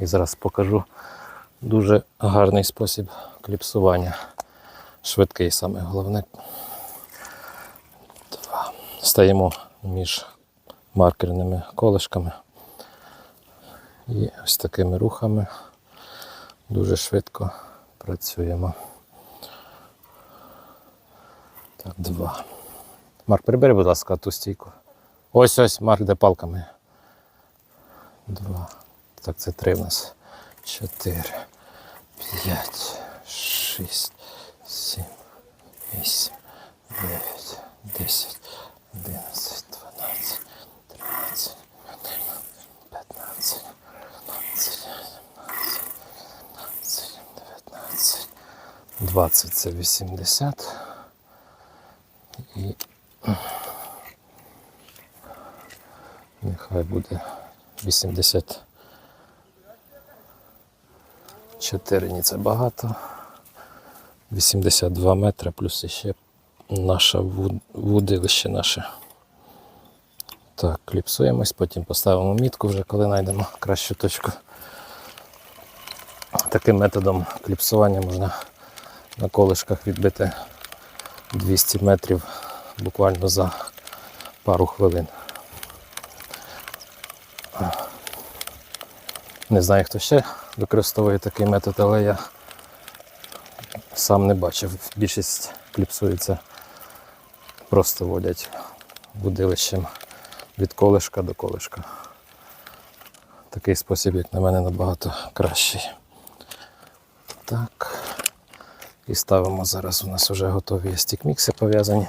і зараз покажу дуже гарний спосіб кліпсування. Швидкий саме головне. Стаємо між маркерними колишками. І ось такими рухами дуже швидко працюємо. Так, два. Марк, прибери, будь ласка, ту стійку. Ось ось, Марк, де палками. Два. Так, це три в нас. Чотири. П'ять. Шість. Сім. Вісім. Дев'ять. Десять. Одинадцять. Дванадцять. Тринадцять. П'ятнадцять. Двадцять. Двадцять. Дев'ятнадцять. Двадцять це вісімдесят. І нехай буде 84, ні, це багато. 82 метри, плюс ще наше вуд- вудилище наше. Так, кліпсуємось, потім поставимо мітку вже, коли знайдемо кращу точку. Таким методом кліпсування можна на колишках відбити 200 метрів буквально за пару хвилин. Не знаю, хто ще використовує такий метод, але я сам не бачив. Більшість кліпсується, просто водять будилищем від колишка до колишка. Такий спосіб, як на мене, набагато кращий. Так. І ставимо зараз. У нас вже готові стікмікси пов'язані.